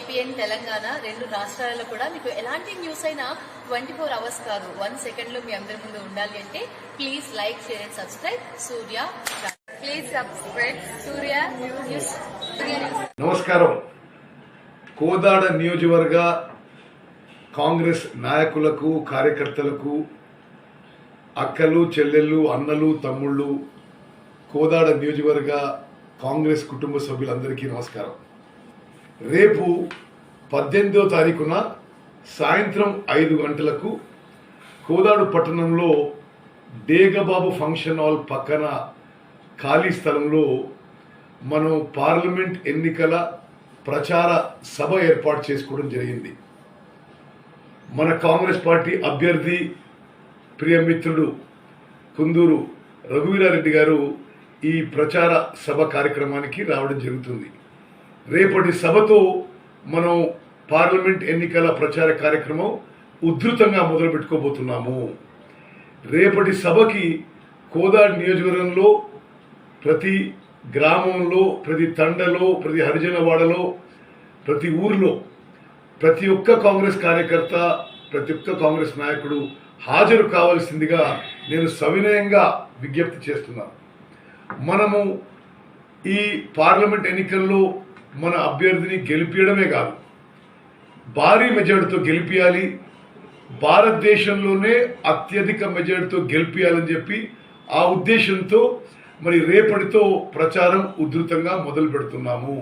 తెలంగాణ రెండు రాష్ట్రాలలో కూడా మీకు ఎలాంటి న్యూస్ అయినా ట్వంటీ ఫోర్ అవర్స్ కాదు. వన్ సెకండ్లో మీ అందరి ముందు ఉండాలి అంటే please like share and subscribe Surya please subscribe Surya Surya news నమస్కారం. కోదాడ నియోజకవర్గ కాంగ్రెస్ నాయకులకు కార్యకర్తలకు అక్కలు చెల్లెళ్ళు అన్నలు తమ్ముళ్ళు కోదాడ నియోజకవర్గ కాంగ్రెస్ కుటుంబ సభ్యులందరికీ నమస్కారం. రేపు పద్దెనిమిదో తారీఖున సాయంత్రం ఐదు గంటలకు కోదాడు పట్టణంలో డేగబాబు ఫంక్షన్ హాల్ పక్కన ఖాళీ స్థలంలో మనం పార్లమెంట్ ఎన్నికల ప్రచార సభ ఏర్పాటు చేసుకోవడం జరిగింది. మన కాంగ్రెస్ పార్టీ అభ్యర్థి ప్రియమిత్రుడు కుందూరు రఘువీరారెడ్డి గారు ఈ ప్రచార సభ కార్యక్రమానికి రావడం జరుగుతుంది. రేపటి సభతో మనం పార్లమెంట్ ఎన్నికల ప్రచార కార్యక్రమం ఉధృతంగా మొదలు పెట్టుకోబోతున్నాము. రేపటి సభకి కోదాడ్ నియోజకవర్గంలో ప్రతి గ్రామంలో ప్రతి తండలో ప్రతి హరిజనవాడలో ప్రతి ఊరిలో ప్రతి ఒక్క కాంగ్రెస్ కార్యకర్త ప్రతి ఒక్క కాంగ్రెస్ నాయకుడు హాజరు కావాల్సిందిగా నేను సవినయంగా విజ్ఞప్తి చేస్తున్నాను. మనము ఈ పార్లమెంట్ ఎన్నికల్లో మన అభ్యర్థిని గెలిపించడమే కాదు. భారీ మెజార్టీతో గెలిపించాలి భారతదేశంలోనే అత్యధిక మెజార్టీతో గెలిపించాలని చెప్పి ఆ ఉద్దేశంతో మరి రేపటితో ప్రచారం ఉధృతంగా మొదలు పెడుతున్నాము.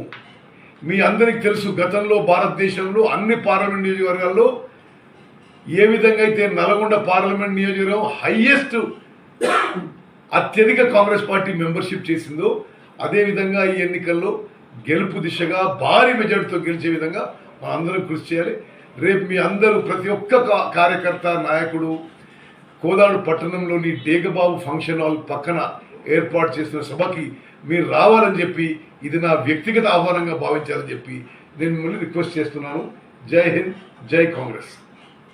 మీ అందరికి తెలుసు గతంలో భారతదేశంలో అన్ని పార్లమెంట్ నియోజకవర్గాల్లో ఏ విధంగా అయితే నల్గొండ పార్లమెంట్ నియోజకవర్గం హైయెస్ట్ అత్యధిక కాంగ్రెస్ పార్టీ మెంబర్షిప్ చేసిందో అదేవిధంగా ఈ ఎన్నికల్లో గెలుపు దిశగా భారీ మెజార్టీతో గెలిచే విధంగా మా అందరం కృషి చేయాలి. రేపు మీ అందరూ ప్రతి ఒక్క కార్యకర్త నాయకుడు కోదాడు పట్టణంలోని డేగబాబు ఫంక్షన్ హాల్ పక్కన ఏర్పాటు చేసిన సభకి మీరు రావాలని చెప్పి ఇది నా వ్యక్తిగత ఆహ్వానంగా భావించాలని చెప్పి నేను మిమ్మల్ని రిక్వెస్ట్ చేస్తున్నాను. జై హింద్ జై కాంగ్రెస్.